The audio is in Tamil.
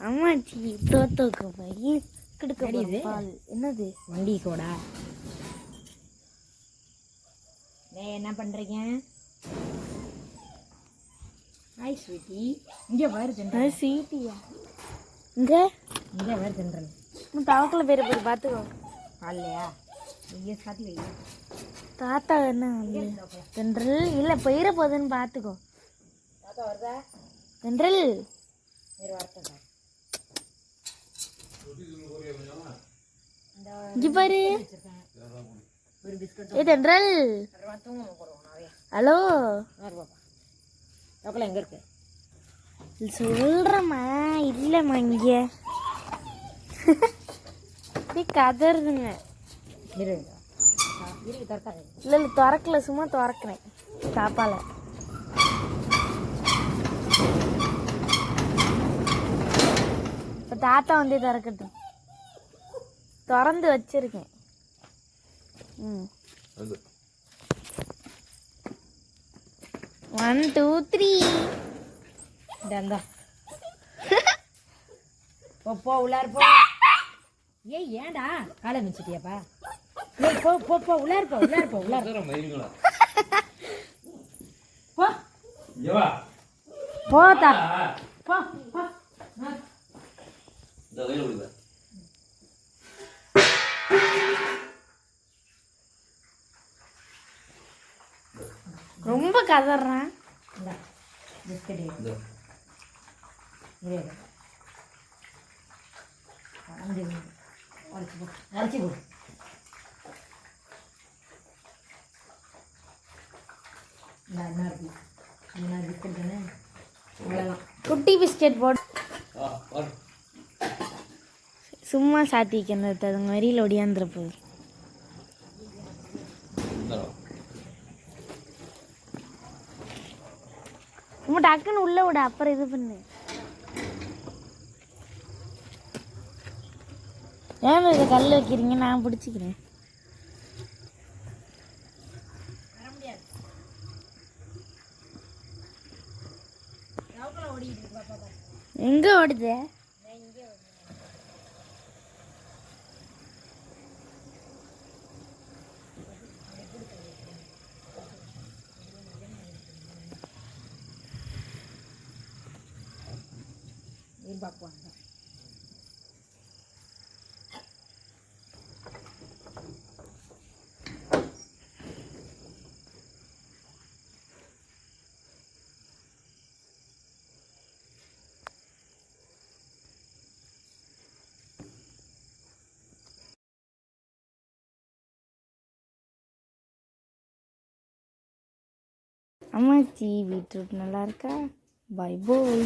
அம்மாச்சி தோத்தோக்கு போய் கிடுக்க? பால். என்னது? வண்டி கோடா. என்ன பண்ணுறீங்க ஹாய் ஸ்வீட்டி இங்கே பாரு அது சீட்டியா இங்க? இங்கே பாரு தின்றேன் உன் தவக்கல பேரை போய் பார்த்துக்கோ பால்லையா? இங்கே சாத்தி தாத்தா என்ன தென்றல் இல்லை போயிட போகுதுன்னு பார்த்துக்கோ தாத்தா வருதா? தென்றல் போடுவோம் நாவே ஹலோ. எங்கே இருக்கு சொல்றேம்மா இல்லைம்மா இங்க. நீ கதறுதுங்க இல்லை இல்லை திறக்கல சும்மா திறக்கிறேன். சாப்பால தாத்தா வந்து திறக்கட்டும். திறந்து வச்சிருக்கேன். ம். ஒன் டூ த்ரீ இந்த அந்த போ போ உள்ளார் போ. ஏய் ஏன்டா? காலை மிச்சிட்டியாப்பா ஏய் போ போ போ உள்ளார் போ உள்ளார் போ உள்ளார் போ. போ. போ. ரொம்ப கதறான் பிஸ்கட் உடச்சி போ உடச்சி குட்டி பிஸ்கெட் போட்டு சும்மா சாத்தி வைக்கிறது அதுங்க வரியில் ஒடியாந்துற போகுது. டக்குன்னு உள்ள விட அப்புறம் இது பண்ணு. ஏன் இதை கல் வைக்கிறீங்க? நான் பிடிச்சிக்கிறேன். எங்க ஓடுது? இது பார்ப்போம் அம்மாச்சி பீட்ரூட் நல்லா இருக்கா பை போய்